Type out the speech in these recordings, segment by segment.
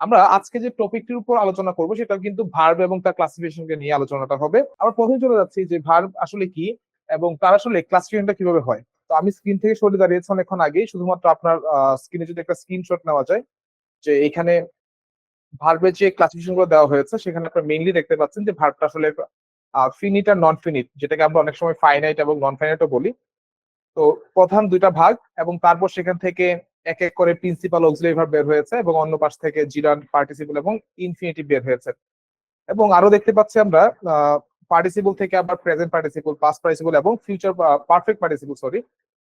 আমরা আজকে যে টপিকটির উপর আলোচনা করব, সেটা কিন্তু ভার্ব এবং তার ক্লাসিফিকেশনকে নিয়ে আলোচনাটা হবে। আমরা প্রথমে চলে যাচ্ছি যে ভার্ব আসলে কি এবং তার আসলে ক্লাসিফিকেশনটা কীভাবে হয়। তো আমি স্ক্রিন থেকে সরে দাঁড়িয়েছি অনেকক্ষণ আগেই, শুধুমাত্র আপনার স্ক্রিনে যদি একটা স্ক্রিনশট নেওয়া যায়, যে এখানে ভার্বের যে ক্লাসিফিকেশনগুলো দেওয়া হয়েছে, সেখানে আপনারা মেইনলি দেখতে পাচ্ছেন যে ভার্বটা আসলে ফিনিট আর নন ফিনিট যেটাকে আমরা অনেক সময় ফাইনাইট এবং নন ফাইনাইটও বলি। তো প্রধান দুইটা ভাগ এবং তারপর সেখান থেকে এক এক করে প্রিন্সিপাল অক্সিলারি বের হয়েছে এবং অন্য পাশ থেকে জিরান পার্টিসিপল এবং ইনফিনিটিভ বের হয়েছে। এবং আরও দেখতে পাচ্ছি আমরা পার্টিসিপল থেকে আবার প্রেজেন্ট পার্টিসিপল পাস্ট পার্টিসিপল এবং ফিউচার পারফেক্ট পার্টিসিপল সরি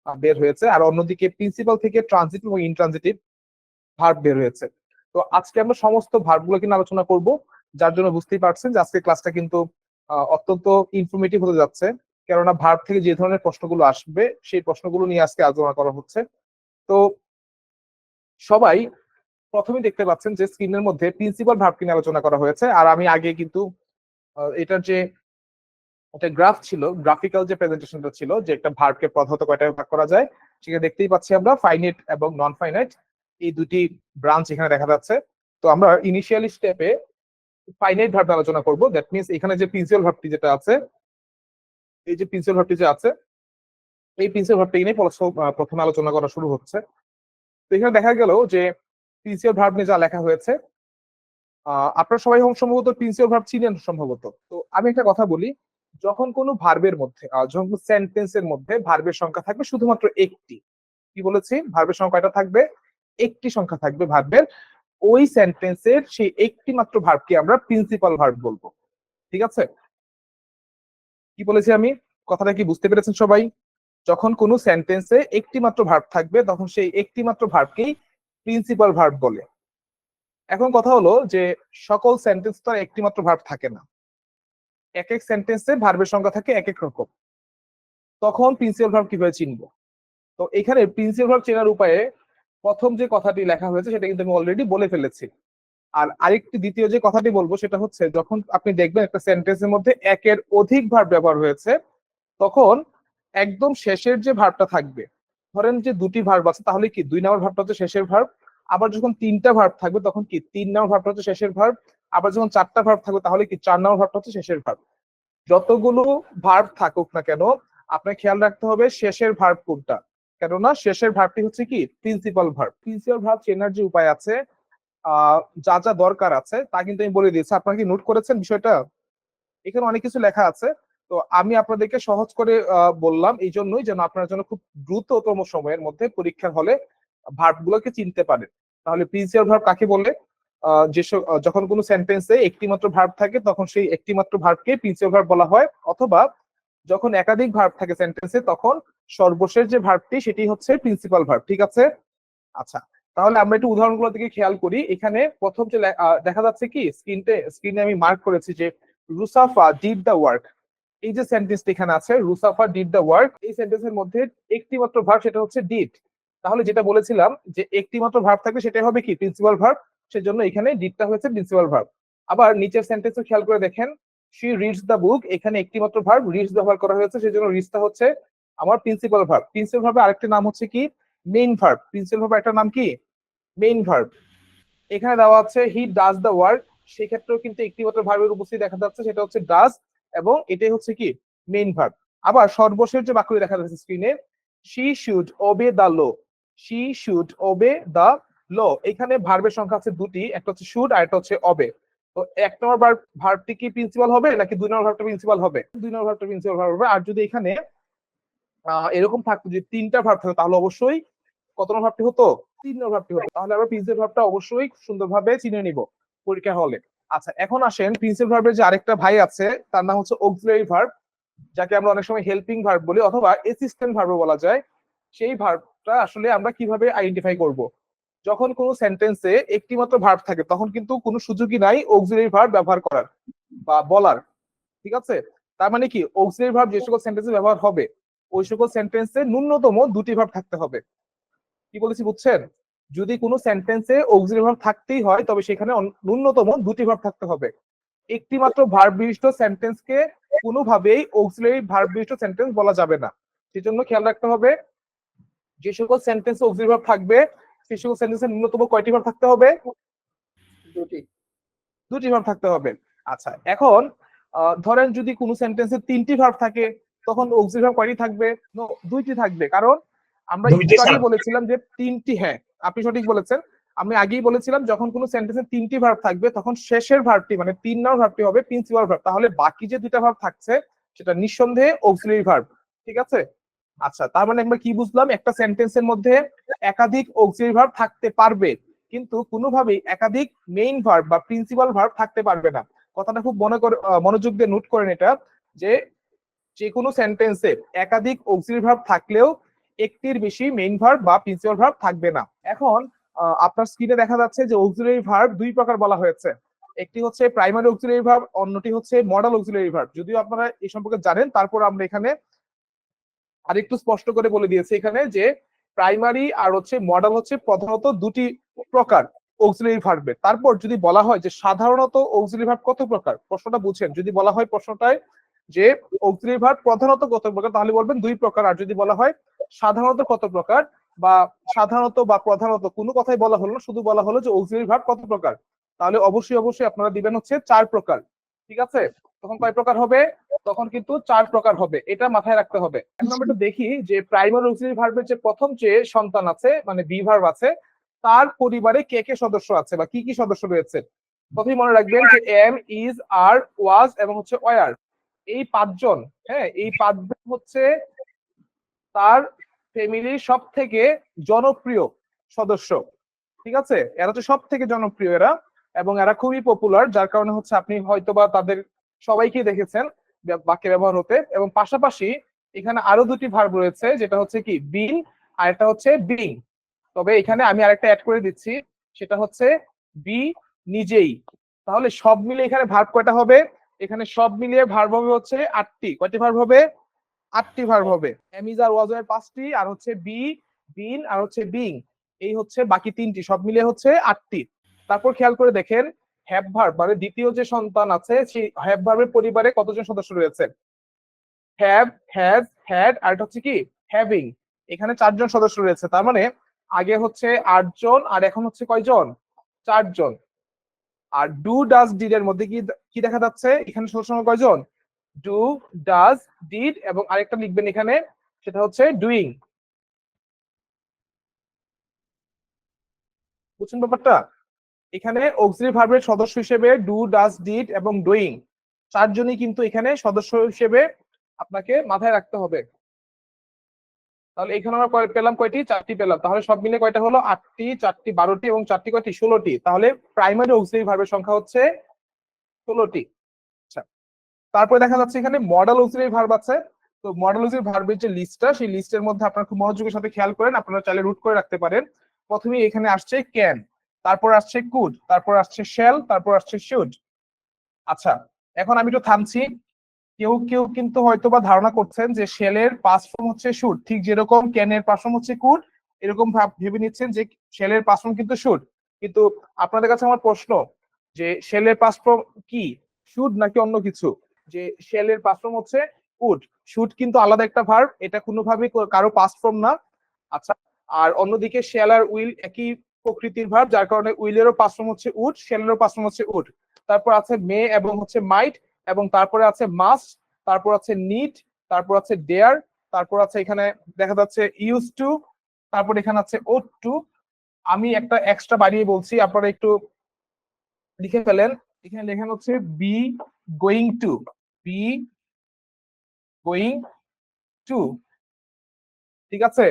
বের হয়েছে। আর অন্যদিকে প্রিন্সিপাল থেকে ট্রানজিটিভ এবং ইনট্রানজিটিভ ভার্ব বের হয়েছে। তো আজকে আমরা সমস্ত ভার্বগুলো কিন্তু আলোচনা করব, যার জন্য বুঝতেই পারছেন যে আজকে ক্লাসটা কিন্তু অত্যন্ত ইনফরমেটিভ হতে যাচ্ছে। কেননা ভার্ব থেকে যে ধরনের প্রশ্নগুলো আসবে, সেই প্রশ্নগুলো নিয়ে আজকে আলোচনা করা হচ্ছে। তো সবাই প্রথমে দেখতে পাচ্ছেন যে স্ক্রিনের মধ্যে প্রিন্সিপাল ভার্ব নিয়ে আলোচনা করা হয়েছে। আর আমি আগে কিন্তু এটার যে একটা গ্রাফ ছিল গ্রাফিক্যাল যে প্রেজেন্টেশনটা ছিল, যে একটা ভার্বকে প্রধানত কয়টা ভাগ করা যায় সেখানে দেখতেই পাচ্ছি আমরা ফাইনাইট এবং নন ফাইনাইট এই দুটি ব্রাঞ্চ এখানে দেখা যাচ্ছে। তো আমরা ইনিশিয়ালি স্টেপে ফাইনাইট ভার্ব আলোচনা করব। দ্যাট মিনস এখানে যে প্রিন্সিপাল ভার্বটি যেটা আছে, এই যে প্রিন্সিপাল ভার্বটি যে আছে, এই প্রিন্সিপাল ভার্বটি নিয়ে প্রথমে আলোচনা করা শুরু হচ্ছে। এখানে দেখা গেল যে প্রিন্সিপাল ভার্ব নিয়ে যা লেখা হয়েছে আপনারা সবাই সম্ভবত প্রিন্সিপাল ভার্ব চিনেন সম্ভবত। তো আমি একটা কথা বলি, যখন কোনো ভার্বের মধ্যে যখন সেন্টেন্সের মধ্যে ভার্বের সংখ্যা থাকবে শুধুমাত্র একটি। কি বলেছি? ভার্বের সংখ্যাটা থাকবে? একটি সংখ্যা থাকবে ভার্বের ওই সেন্টেন্সের সেই একটি মাত্র ভার্বকে আমরা প্রিন্সিপাল ভার্ব বলব। ঠিক আছে? কি বলেছি আমি? কথাটা কি বুঝতে পেরেছেন সবাই? যখন কোনো সেন্টেন্সে একটি মাত্র ভার্ব থাকবে, তখন সেই একটি মাত্র ভার্বকেই প্রিন্সিপাল ভার্ব বলে। এখন কথা হলো যে সকল সেন্টেন্স তো একটি মাত্র ভার্ব থাকে না। এক এক সেন্টেন্সে ভার্বের সংখ্যা থাকে এক এক রকম। তখন প্রিন্সিপাল ভার্ব কীভাবে চিনব? তো এখানে প্রিন্সিপাল ভার্ব চেনার উপায়ে প্রথম যে কথাটি লেখা হয়েছে, সেটা কিন্তু আমি অলরেডি বলে ফেলেছি। আর আরেকটি দ্বিতীয় যে কথাটি বলব, সেটা হচ্ছে যখন আপনি দেখবেন একটা সেন্টেন্সের মধ্যে একের অধিক ভার্ব ব্যবহার হয়েছে, তখন একদম শেষের যে ভার্বটা থাকবে, ধরেন যে দুটি ভার্ব আছে, তাহলে কি দুই নম্বর ভার্বটা হচ্ছে শেষের ভার্ব আবার যখন তিনটা ভার্ব থাকবে তখন কি তিন নম্বর ভার্বটা হচ্ছে শেষের ভার্ব আবার যখন চারটা ভার্ব থাকবে তাহলে কি চার নম্বর ভার্বটা হচ্ছে শেষের ভার্ব যতগুলো ভার্ব থাকুক না কেন আপনার খেয়াল রাখতে হবে শেষের ভার্ব কোনটা। কেননা শেষের ভার্বটি হচ্ছে কি? প্রিন্সিপাল ভার্ব প্রিন্সিপাল ভার্ব চেনার যে উপায় আছে যা যা দরকার আছে, তা কিন্তু আমি বলে দিয়েছি। আপনারা কি নোট করেছেন বিষয়টা? এখানে অনেক কিছু লেখা আছে। তো আমি আপনাদেরকে সহজ করে বললাম এই জন্যই যেন আপনার জন্য খুব দ্রুততম সময়ের মধ্যে পরীক্ষার হলে ভার্ব গুলোকে চিনতে পারেন। তাহলে প্রিন্সিপাল ভার্ব কাকে বলে? যে যখন কোনো সেন্টেন্সে একটি মাত্র ভার্ব থাকে তখন সেই একটি মাত্র ভার্বকে প্রিন্সিপাল ভার্ব বলা হয়। অথবা যখন একাধিক ভার্ব থাকে সেন্টেন্সে তখন সর্বশেষ যে ভার্বটি সেটি হচ্ছে প্রিন্সিপাল ভার্ব, ঠিক আছে? আচ্ছা তাহলে আমরা একটু উদাহরণগুলো দিকে খেয়াল করি। এখানে প্রথম যে দেখা যাচ্ছে কি? স্ক্রিনতে স্ক্রিনে আমি মার্ক করেছি যে রুসাফা ডিড দ্য ওয়ার্ক এই যে সেন্টেন্সটি এখানে আছে রুসাফা ডিড দ্য ওয়ার্ক এই সেন্টেন্সের মধ্যে একটি মাত্র ভার্ব সেটা হচ্ছে ডিড তাহলে যেটা বলেছিলাম যে একটি মাত্র ভার্ব থাকবে সেটাই হবে কি? প্রিন্সিপাল ভার্ব সেজন্য এখানে ডিডটা হয়েছে প্রিন্সিপাল ভার্ব আবার নিচের সেন্টেন্সও খেয়াল করে দেখেন শি রিডস দ্য বুক এখানে একটি মাত্র ভার্ব রিডস ব্যবহার করা হয়েছে, সেজন্য রিডসটা হচ্ছে আমার প্রিন্সিপাল ভার্ব প্রিন্সিপাল ভার্বে আরেকটা নাম হচ্ছে কি? মেইন ভার্ব প্রিন্সিপাল ভার্ব একটা নাম কি? মেইন ভার্ব এখানে দেওয়া আছে হি ডাজ দ্য ওয়ার্ক সেই ক্ষেত্রেও কিন্তু একটি মাত্র ভার্বের উপস্থিতি দেখা যাচ্ছে, সেটা হচ্ছে ডাজ এবং এটাই হচ্ছে কি মেইন ভার্ব আবার সর্বশেষ যে বাক্যটি দেখা যাচ্ছে স্ক্রিনে she should obey the law she should obey the law এখানে ভার্বের সংখ্যা আছে দুটি, একটা হচ্ছে শুড আর একটা হচ্ছে অবে তো এক নম্বর ভার্ব ভার্বটি কি প্রিন্সিপাল হবে, নাকি দুই নম্বর ভার্বটা প্রিন্সিপাল হবে? দুই নম্বর ভার্বটা প্রিন্সিপাল ভার্ব হবে। আর যদি এখানে এরকম থাকতো যে তিনটা ভার্ব থাকতো তাহলে অবশ্যই কত নম্বর ভার্বটি হতো? তিন নম্বর ভার্বটি হতো। তাহলে আমরা প্রিন্সিপাল ভার্বটা অবশ্যই সুন্দরভাবে চিনে নিব পরীক্ষা হলে। আচ্ছা এখন আসেন প্রিন্সিপাল ভার্বের যে আরেকটা ভাই আছে, তার নাম হচ্ছে অক্সিলারি ভার্ব যাকে আমরা অনেক সময় হেল্পিং ভার্ব বলি অথবা অ্যাসিস্ট্যান্ট ভার্ব বলা যায়। সেই ভার্বটা আসলে আমরা কীভাবে আইডেন্টিফাই করব? যখন কোনো সেন্টেন্সে একটি মাত্র ভার্ব থাকে, তখন কিন্তু কোনো সুযোগই নাই অক্সিলারি ভার্ব ব্যবহার করার বা বলার, ঠিক আছে? তার মানে কি অক্সিলারি ভার্ব যে সকল সেন্টেন্সে ব্যবহার হবে, ওই সকল সেন্টেন্সে ন্যূনতম দুটি ভার্ব থাকতে হবে। কি বলেছি, বুঝছেন? যদি কোনো সেন্টেন্সে অক্সিলারি ভার্ব থাকতেই হয় তবে সেখানে ন্যূনতম দুটি ভার্ব থাকতে হবে। একটি মাত্র ভার্ব বিশিষ্ট সেন্টেন্সকে কোনোভাবেই অক্সিলারি ভার্ব বিশিষ্ট সেন্টেন্স বলা যাবে না। সেজন্য খেয়াল রাখতে হবে যে সকল সেন্টেন্সে অক্সিলারি ভার্ব থাকবে সেই সকল সেন্টেন্সে ন্যূনতম কয়টি ভার্ব থাকতে হবে? দুটি। দুটি ভার্ব থাকতে হবে। আচ্ছা এখন আহ, ধরেন যদি কোনো সেন্টেন্সে তিনটি ভার্ব থাকে তখন অক্সিলারি ভার্ব কয়টি থাকবে? দুইটি থাকবে। কারণ আমরা। বলেছিলাম যে তিনটি হ্যাঁ আপনি সঠিক বলেছেন। আমি আগেই বলেছিলাম, যখন কোনো সেন্টেন্সে তিনটি ভার্ব থাকবে, তখন শেষের ভার্বটি মানে তিন নম্বর ভার্বটি হবে প্রিন্সিপাল ভার্ব তাহলে বাকি যে দুইটা ভার্ব থাকছে, সেটা নিঃসন্দেহে অক্সিলারি ভার্ব ঠিক আছে? আচ্ছা তার মানে আমরা কি বুঝলাম? একটা সেন্টেন্সের মধ্যে একাধিক অক্সিলারি ভার্ব থাকতে পারবে, কিন্তু কোনোভাবেই একাধিক মেইন ভার্ব বা প্রিন্সিপাল ভার্ব থাকতে পারবে না। কথাটা খুব মনে করে মনোযোগ দিয়ে নোট করেন এটা, যে যে কোনো সেন্টেন্সে একাধিক অক্সিলারি ভার্ব থাকলেও একটির বেশি মেইন ভার্ব বা প্রিন্সিপাল ভার্ব থাকবে না। এখন আপনার স্ক্রিনে দেখা যাচ্ছে যে অক্সিলারি ভার্ব দুই প্রকার বলা হয়েছে। একটি হচ্ছে প্রাইমারি অক্সিলারি ভার্ব অন্যটি হচ্ছে মডেল অক্সিলারি ভার্ব যদিও আপনারা এই সম্পর্কে জানেন, তারপর আমরা এখানে আরেকটু স্পষ্ট করে বলে দিয়েছি এখানে যে প্রাইমারি আর হচ্ছে মডেল হচ্ছে প্রধানত দুটি প্রকার অক্সিলারি ভার্বের তারপর যদি বলা হয় যে সাধারণত অক্সিলারি ভার্ব কত প্রকার? প্রশ্নটা বুঝছেন যদি বলা হয় প্রশ্নটায় যে অক্সিলারি ভার্ব প্রধানত কত প্রকার? তাহলে বলবেন দুই প্রকার। আর যদি বলা হয় সাধারণত কত প্রকার বা সাধারণত বা প্রধানত কোনো কথাই বলা হলো না, শুধু বলা হলো যে অক্সিলারি ভার্ব কত প্রকার? তাহলে অবশ্যই অবশ্যই আপনারা দিবেন হচ্ছে চার প্রকার। ঠিক আছে? তখন কয় প্রকার হবে? তখন কিন্তু চার প্রকার হবে। এটা মাথায় রাখতে হবে। এখন আমরা একটু দেখি যে প্রাইমারি অক্সিলারি ভার্বের যে প্রথম যে সন্তান আছে মানে বি ভার্ব আছে, তার পরিবারে কে কে সদস্য আছে বা কি কি সদস্য রয়েছে? প্রথমে মনে রাখবেন যে এম ইজ, আর, ওয়াজ এবং হচ্ছে ওয়ার। এই পাঁচজন হ্যাঁ এই পাঁচজন হচ্ছে তার ফ্যামিলির সব থেকে জনপ্রিয় সদস্য, ঠিক আছে? এরা হচ্ছে সব থেকে জনপ্রিয় এরা এবং এরা খুবই পপুলার যার কারণে হচ্ছে আপনি হয়তোবা তাদের সবাইকে দেখেছেন বাক্যে ব্যবহার হতে এবং পাশাপাশি এখানে আরও দুটি ভার্ব রয়েছে, যেটা হচ্ছে কি? বিন আর একটা হচ্ছে বিং তবে এখানে আমি আরেকটা অ্যাড করে দিচ্ছি, সেটা হচ্ছে বি নিজেই। তাহলে সব মিলে এখানে ভার্ব কয়টা হবে? এখানে সব মিলিয়ে ভার্ব হবে হচ্ছে আটটি। কয়টি ভার্ব হবে? আটটি ভার্ব হবে। এমিজ আর ওয়াজ এর পাঁচটি, আর হচ্ছে বি বিন আর হচ্ছে বিং এই হচ্ছে বাকি তিনটি, সব মিলিয়ে হচ্ছে আটটি। তারপর খেয়াল করে দেখেন হ্যাভ ভার্ব মানে দ্বিতীয় যে সন্তান আছে সেই হ্যাভ ভার্বের পরিবারে কতজন সদস্য রয়েছে? হ্যাভ হ্যাজ হ্যাড আর এটা হচ্ছে কি? হ্যাভিং এখানে চারজন সদস্য রয়েছে, তার মানে আগে হচ্ছে আটজন, আর এখন হচ্ছে কয়জন? চারজন। আর ডু ডাজ ডিড এর মধ্যে কি কি দেখা যাচ্ছে? এখানে সদস্য সংখ্যা কয়জন? ডু ডাজ ডিড এবং আরেকটা লিখবেন এখানে, সেটা হচ্ছে ডুইং বুঝছেন ব্যাপারটা? এখানে অক্সিলারি ভার্বের সদস্য হিসেবে ডু ডাজ ডিড এবং ডুইং চারজনই কিন্তু এখানে সদস্য হিসেবে আপনাকে মাথায় রাখতে হবে। তাহলে এখানে আমরা পেলাম কয়টি? চারটি পেলাম। তাহলে সব মিলে কয়টা হলো? আটটি, চারটি, বারোটি এবং চারটি কয়টি? ষোলোটি। তাহলে প্রাইমারি অক্সিলারি ভার্বের সংখ্যা হচ্ছে ষোলোটি। আচ্ছা। তারপরে দেখা যাচ্ছে এখানে মডেল অক্সিলারি ভার্ব আছে। তো মডেল অক্সিলারি ভার্বের যে লিস্টটা সেই লিস্টের মধ্যে আপনারা খুব মনোযোগের সাথে খেয়াল করেন। আপনারা চাইলে রুট করে রাখতে পারেন। প্রথমে এখানে আসছে ক্যান তারপর আসছে কুড তারপর আসছে শেল তারপর আসছে শুড আচ্ছা। এখন আমি একটু থামছি। কেউ কেউ কিন্তু হয়তো বা ধারণা করছেন যে শেলের পাস ফর্ম হচ্ছে শুড ঠিক যেরকম ক্যানের পাস ফর্ম হচ্ছে কুড এরকম ভাব- ভেবে নিচ্ছেন যে শেলের পাস ফর্ম কিন্তু শুড কিন্তু আপনাদের কাছে আমার প্রশ্ন যে শেলের পাস ফর্ম কি? শুড নাকি অন্য কিছু? যে শেলের পাস ফর্ম হচ্ছে উড শুড কিন্তু আলাদা একটা ভার্ব এটা কোনোভাবেই কারও পাস ফর্ম না। আচ্ছা আর অন্যদিকে শেল আর উইল একই প্রকৃতির ভার্ব যার কারণে উইলেরও পাস ফর্ম হচ্ছে উড শেলেরও পাস ফর্ম হচ্ছে উড তারপর আছে মে এবং হচ্ছে মাইট। এবং তারপরে আছে মাস্ট তারপর আছে নিট তারপর আছে ডেয়ার তারপর আছে এখানে দেখা যাচ্ছে ইউজ টু তারপর এখানে আছে ও টু আমি একটা এক্সট্রা বাড়িয়ে বলছি, আপনারা একটু লিখে ফেলেন। এখানে লেখানো হচ্ছে be going to be going to ঠিক আছে?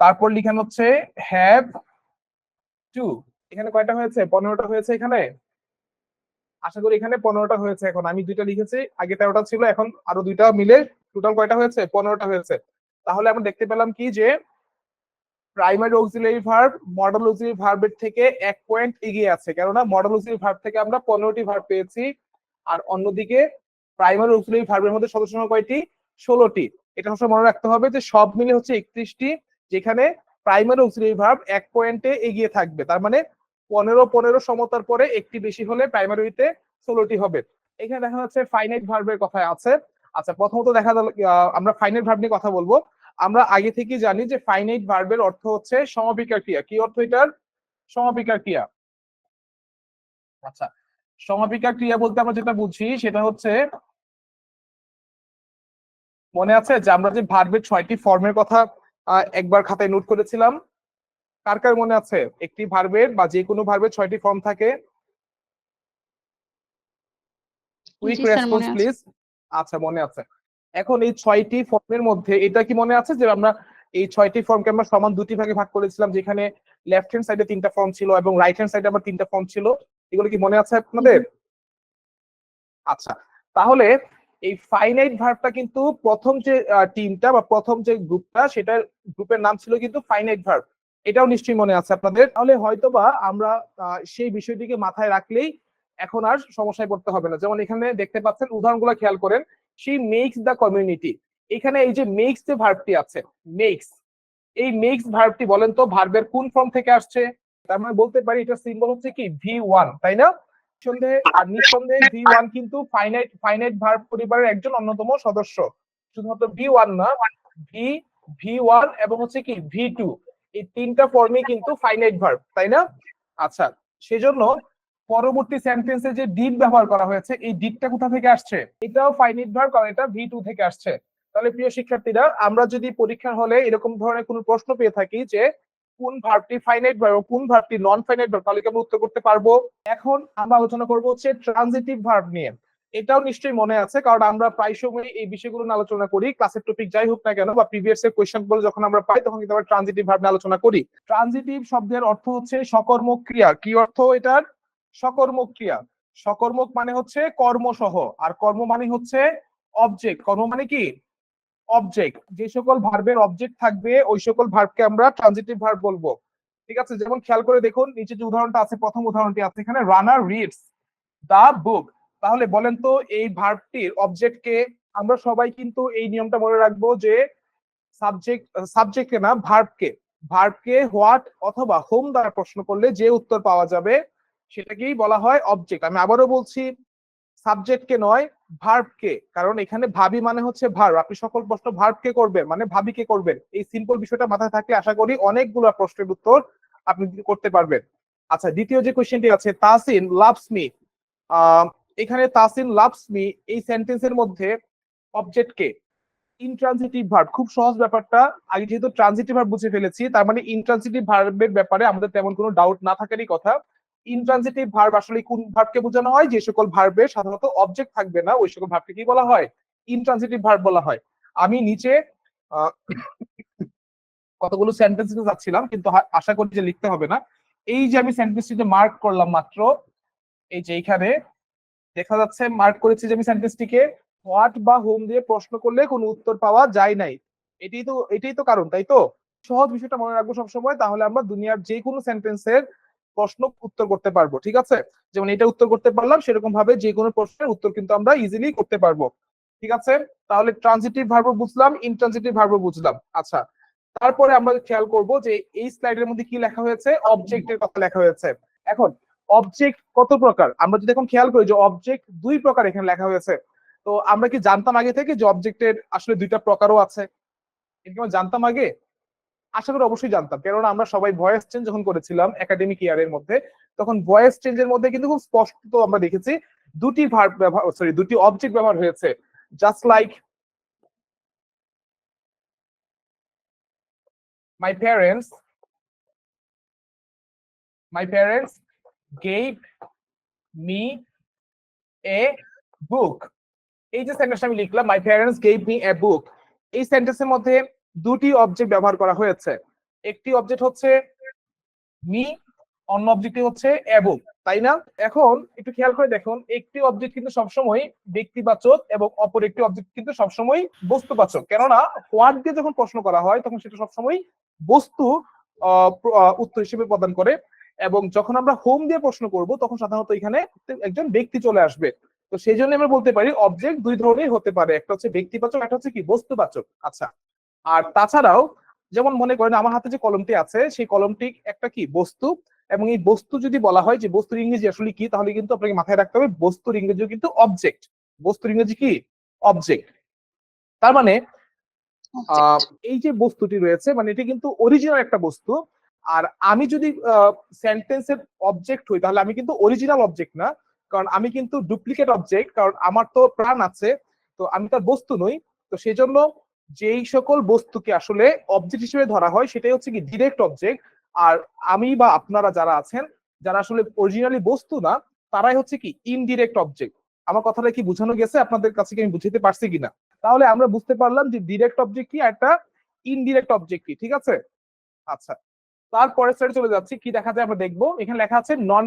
তারপর লিখানো হচ্ছে হ্যাভ টু এখানে কয়টা হয়েছে? পনেরোটা হয়েছে এখানে? আশা করি এখানে পনেরোটা হয়েছে এখন। আমি দুইটা লিখেছি, আগে তেরোটা ছিল, এখন আরও দুইটা মিলে টোটাল কয়টা হয়েছে? পনেরোটা হয়েছে। তাহলে আমরা দেখতে পেলাম কি যে primary auxiliary verb modal auxiliary ভার্বের থেকে এক পয়েন্ট এগিয়ে আছে। কেননা মডেল অক্সিলারি ভার্ব থেকে আমরা পনেরোটি ভার্ব পেয়েছি, আর অন্যদিকে প্রাইমারি অক্সিলারি ভার্বের মধ্যে সদস্য সংখ্যা কয়টি? ষোলোটি। এটা সবসময় মনে রাখতে হবে যে সব মিলে হচ্ছে একত্রিশটি, যেখানে প্রাইমারি অক্সিলারি ভার্ব এক পয়েন্টে এগিয়ে থাকবে। তার মানে পনেরো পনেরো সমতার পরে একটি বেশি হলে প্রাইমারিতে ষোলোটি হবে। এখানে দেখা যাচ্ছে ফাইনাইট ভার্বের কথা আছে। আচ্ছা প্রথমত দেখা গেল আমরা ফাইনাইট ভার্ব নিয়ে কথা বলব। আমরা আগে থেকে জানি যে ফাইনাইট ভার্বের অর্থ হচ্ছে সমাপিকার ক্রিয়া। কি অর্থ এটার? সমাপিকার ক্রিয়া। আচ্ছা সমাপিকা ক্রিয়া বলতে আমরা যেটা বুঝি সেটা হচ্ছে, মনে আছে যে আমরা যে ভার্বের ছয়টি ফর্মের কথা একবার খাতায় নোট করেছিলাম? কার কার মনে আছে? একটি ভার্বের বা যে কোনো ভার্বের ছয়টি ফর্ম থাকে। কুইক রেসপন্স প্লিজ আচ্ছা মনে আছে। এখন এই ছয়টি ফর্মের মধ্যে এটা কি মনে আছে যে আমরা এই ছয়টি ফর্মকে আমরা সমান দুটি ভাগে ভাগ করেছিলাম যেখানে লেফট হ্যান্ড সাইডে তিনটা ফর্ম ছিল এবং রাইট হ্যান্ড সাইডে আবার তিনটা ফর্ম ছিল? এগুলো কি মনে আছে আপনাদের? আচ্ছা তাহলে এই ফাইনাইট ভার্বটা কিন্তু প্রথম যে টিমটা বা প্রথম যে গ্রুপটা সেটার গ্রুপের নাম ছিল কিন্তু ফাইনাইট ভার্ব এটাও নিশ্চয়ই মনে আছে আপনাদের। তাহলে হয়তোবা আমরা আহ, সেই বিষয়টিকে মাথায় রাখলেই এখন আর সমস্যায় পড়তে হবে না। যেমন এখানে দেখতে পাচ্ছেন উদাহরণগুলো খেয়াল করেন শি মেক্স দ্য কমিউনিটি এখানে এই যে মেক্স যে ভার্বটি আছে মেক্স এই মেক্স ভার্বটি বলেন তো ভার্বের কোন ফর্ম থেকে আসছে? তার মানে বলতে পারি এটা সিম্বল হচ্ছে কি? ভি ওয়ান তাই না? নিঃসন্দেহে আর নিঃসন্দেহে ভি ওয়ান কিন্তু ফাইনাইট ফাইনাইট ভার্ব পরিবারের একজন অন্যতম সদস্য। শুধুমাত্র ভি ওয়ান না ভি ভি ওয়ান এবং হচ্ছে কি? ভি টু এই তিনটা ফর্মই কিন্তু ফাইনাইট ভার্ব তাই না? আচ্ছা সেজন্য পরবর্তী সেন্টেন্সে যে ডিড ব্যবহার করা হয়েছে, এই ডিডটা কোথা থেকে আসছে? এটাও ফাইনাইট ভার্ব কারণ এটা ভি টু থেকে আসছে। তাহলে প্রিয় শিক্ষার্থীরা, আমরা যদি পরীক্ষার হলে এরকম ধরনের কোনো প্রশ্ন পেয়ে থাকি যে কোন ভার্বটি ফাইনাইট ভার্ব কোন ভার্বটি নন ফাইনাইট ভার্ব তাহলে কি আমরা উত্তর করতে পারব? এখন আমরা আলোচনা করব হচ্ছে ট্রানজিটিভ ভার্ব নিয়ে। এটাও নিশ্চয়ই মনে আছে, কারণ আমরা প্রায় সময় এই বিষয়গুলো আলোচনা করি। ক্লাসের টপিক যাই হোক না কেন, বা প্রিভিয়াস এর কোয়েশ্চেনগুলো যখন আমরা পাই, তখন কিন্তু আমরা ট্রানজিটিভ নিয়ে আলোচনা করি। ট্রানজিটিভ শব্দের অর্থ হচ্ছে সকর্মক ক্রিয়া। কি অর্থ এটার? সকর্মক ক্রিয়া। সকর্মক মানে হচ্ছে কর্মসহ, আর কর্ম মানে হচ্ছে অবজেক্ট কর্ম মানে কি? অবজেক্ট যে সকল ভার্বের অবজেক্ট থাকবে, ওই সকল ভার্বকে আমরা ট্রানজিটিভ ভার্ব বলব। ঠিক আছে? যেমন খেয়াল করে দেখুন, নিচে যে উদাহরণটা আছে, প্রথম উদাহরণটি আছে এখানে রানার রিডস দা বুক তাহলে বলেন তো এই ভার্বটির অবজেক্টকে আমরা সবাই কিন্তু এই নিয়মটা মনে রাখব যে সাবজেক্ট সাবজেক্টকে না ভার্বকে ভার্বকে হোয়াট অথবা হোম দ্বারা প্রশ্ন করলে যে উত্তর পাওয়া যাবে সেটাকেই বলা হয় অবজেক্ট আমি আবারও বলছি সাবজেক্টকে নয় ভার্বকে কারণ এখানে ভাবি মানে হচ্ছে ভার্ব আপনি সকল প্রশ্ন ভার্বকে করবেন মানে ভাবিকে করবেন। এই সিম্পল বিষয়টা মাথায় থাকলে আশা করি অনেকগুলো প্রশ্নের উত্তর আপনি করতে পারবেন। আচ্ছা দ্বিতীয় যে কোশ্চেনটি আছে তাসিন লাভস মি এখানে তাসিন লাভস মি এই সেন্টেন্সের মধ্যে অবজেক্টকে ইনট্রানজিটিভ ভার্ব খুব সহজ ব্যাপারটা। আগে যেহেতু ট্রানজিটিভ ভার্ব বুঝে ফেলেছি, তার মানে ইনট্রানজিটিভ ভার্বের ব্যাপারে আমাদের তেমন কোনো ডাউট না থাকারই কথা। ইনট্রানজিটিভ ভার্ব আসলে কোন ভার্বকে বোঝানো হয়? যে সকল ভার্বের সাধারণত অবজেক্ট থাকবে না, ওই সকল ভার্বকে কি বলা হয়? ইনট্রানজিটিভ ভার্ব বলা হয়। আমি নিচে কতগুলো সেন্টেন্স যাচ্ছিলাম, কিন্তু আশা করি যে লিখতে হবে না। এই যে আমি সেন্টেন্সটিতে মার্ক করলাম মাত্র, এই যে এইখানে দেখা যাচ্ছে মার্ক করেছি যে আমি সেন্টেন্সটিকে হোয়াট বা হোম দিয়ে প্রশ্ন করলে কোনো উত্তর পাওয়া যায় নাই। এটাই তো এটাই তো কারণ, তাই তো? সহজ বিষয়টা মনে রাখব সবসময়, তাহলে আমরা দুনিয়ার যে কোনো সেন্টেন্সের প্রশ্ন উত্তর করতে পারব, ঠিক আছে? যেমন এটা উত্তর করতে পারলাম সেরকম ভাবে যে কোনো প্রশ্নের উত্তর কিন্তু আমরা ইজিলি করতে পারব, ঠিক আছে? তাহলে ট্রানজিটিভ ভার্ব বুঝলাম ইনট্রানজিটিভ ভার্ব বুঝলাম আচ্ছা। তারপরে আমরা খেয়াল করব যে এই স্লাইডের মধ্যে কি লেখা হয়েছে? অবজেক্টের কথা লেখা হয়েছে। এখন অবজেক্ট কত প্রকার? আমরা যদি এখন খেয়াল করি যে অবজেক্ট দুই প্রকার এখানে লেখা হয়েছে। তো আমরা কি জানতাম আগে থেকে যে অবজেক্টের আসলে দুইটা প্রকারও আছে? আমরা জানতাম আগে? আশা করি অবশ্যই জানতাম। কেননা আমরা সবাই ভয়েস চেঞ্জ যখন করেছিলাম একাডেমিক ইয়ারের মধ্যে, তখন ভয়েস চেঞ্জের মধ্যে কিন্তু খুব স্পষ্ট আমরা দেখেছি দুটি ভার্ব ব্যবহার সরি দুটি অবজেক্ট ব্যবহার হয়েছে। Just like my parents my parents gave me a book. এই যে সেন্টেন্সটা আমি লিখলাম my parents gave me a book এই সেন্টেন্সের মধ্যে দুটি অবজেক্ট ব্যবহার করা হয়েছে। একটি অবজেক্ট হচ্ছে মি অন্য অবজেক্টটি হচ্ছে এবং তাই না? এখন একটু খেয়াল করে দেখুন, একটি অবজেক্ট কিন্তু সবসময় ব্যক্তিবাচক এবং অপর একটি অবজেক্ট কিন্তু সবসময় বস্তুবাচক। কেননা হোয়াট দিয়ে যখন প্রশ্ন করা হয়, তখন সেটা সবসময় বস্তু উত্তর হিসেবে প্রদান করে। এবং যখন আমরা হোম দিয়ে প্রশ্ন করব তখন সাধারণত এখানে একজন ব্যক্তি চলে আসবে। তো সেই জন্য আমরা বলতে পারি অবজেক্ট দুই ধরনের হতে পারে। একটা হচ্ছে ব্যক্তিবাচক একটা হচ্ছে কি বস্তুবাচক। আচ্ছা আর তাছাড়াও যেমন মনে করেন আমার হাতে যে কলমটি আছে সেই কলমটি একটা কি? বস্তু। এবং এই বস্তু যদি বলা হয় যে বস্তুর ইংরেজি আসলে কি তাহলে কিন্তু আপনাকে মাথায় রাখতে হবে বস্তুর ইংরেজি কিন্তু অবজেক্ট বস্তুর ইংরেজি কি? অবজেক্ট তার মানে আহ, এই যে বস্তুটি রয়েছে মানে এটি কিন্তু অরিজিনাল একটা বস্তু। আর আমি যদি সেন্টেন্সের অবজেক্ট হই, তাহলে আমি কিন্তু অরিজিনাল অবজেক্ট না, কারণ আমি কিন্তু ডুপ্লিকেট অবজেক্ট কারণ আমার তো প্রাণ আছে, তো আমি তার বস্তু নই, তো সেই জন্য যেই সকল বস্তুকে আসলে অবজেক্ট হিসেবে ধরা হয়, সেটাই হচ্ছে কি ডিরেক্ট অবজেক্ট আর আমি বা আপনারা যারা আছেন, যারা আসলে অরিজিনালি বস্তু না, তারাই হচ্ছে কি ইনডিরেক্ট অবজেক্ট আমার কথাটা কি বোঝানো গেছে? আপনাদের কাছে কি আমি বুঝাতে পারছি কিনা? তাহলে আমরা বুঝতে পারলাম যে ডিরেক্ট অবজেক্ট কি একটা ইনডিরেক্ট অবজেক্ট কি, ঠিক আছে? আচ্ছা। তারপরে চলে যাচ্ছি, কি দেখা যায় আমরা দেখব? এখানে লেখা আছে নন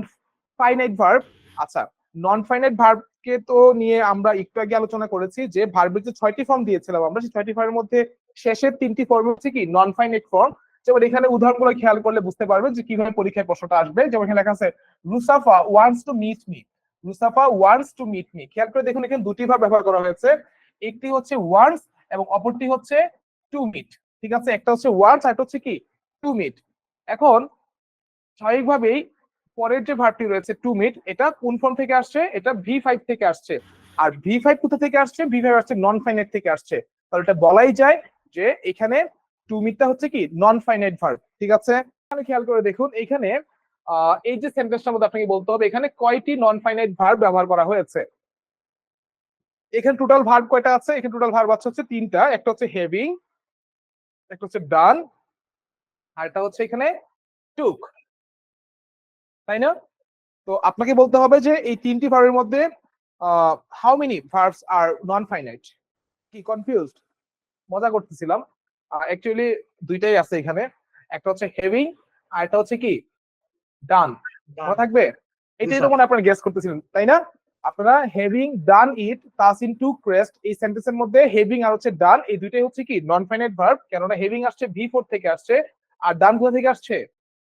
ফাইনাইট ভার্ব আচ্ছা নন ফাইনাইট ভার্বকে তো নিয়ে আমরা একটু আগে আলোচনা করেছি যে ভার্বের যে ছয়টি ফর্ম দিয়েছিলাম আমরা, সেই ছয়টি ফর্মের মধ্যে শেষের তিনটি ফর্ম হচ্ছে কি? নন ফাইনাইট ফর্ম যেমন এখানে উদাহরণ উদাহরণগুলো খেয়াল করলে বুঝতে পারবেন যে কীভাবে পরীক্ষায় প্রশ্নটা আসবে। যেমন এখানে লেখা আছে Rusafa wants to meet me Rusafa wants to meet me খেয়াল করে দেখুন, এখানে দুটি ভাব ব্যবহার করা হয়েছে। একটি হচ্ছে ওয়ান্টস এবং অপরটি হচ্ছে টু মিট ঠিক আছে? একটা হচ্ছে ওয়ান্টস আর একটা হচ্ছে কি? টু মিট এখন স্বাভাবিকভাবেই পরের যে ভার্বটি রয়েছে টু মিট এটা কোন ফর্ম থেকে আসছে? এটা ভি ফাইভ থেকে আসছে। আর ভি ফাইভ কোথা থেকে আসছে? ভি ফাইভ আসছে নন ফাইনাইট থেকে আসছে। তাহলে এটা বলাই যায় যে এখানে টু মিটটা হচ্ছে কি? নন ফাইনাইট ভার্ব ঠিক আছে? এখানে খেয়াল করে দেখুন, এখানে এই যে সেন্টেন্সটার মধ্যে আপনাকে বলতে হবে, এখানে কয়টি নন ফাইনাইট ভার্ব ব্যবহার করা হয়েছে? এখানে টোটাল ভার্ব কয়টা আছে? এখানে টোটাল ভার্ব আছে হচ্ছে তিনটা, একটা হচ্ছে হেভিং একটা হচ্ছে ডান আর একটা হচ্ছে এখানে টুক। তাই না? তো আপনাকে বলতে হবে যে এই তিনটি ভার্বের মধ্যে how many verbs are non finite কি কনফিউজড মজা করতেছিলাম। অ্যাকচুয়ালি দুইটাই আছে এখানে। একটা হচ্ছে হেভিং আর একটা হচ্ছে কি? ডান মনে থাকবে? এটাই তো মনে আপনারা গেস করতেছিলেন তাই না? আপনারা হেভিং ডান ইট টাস ইন টু ক্রেস্ট এই সেন্টেন্সের মধ্যে হেভিং আর হচ্ছে ডান এই দুইটাই হচ্ছে কি? নন ফাইনাইট ভার্ব কেননা হেভিং আসছে ভি ফোর থেকে আসছে। আর ডান কোথা থেকে আসছে?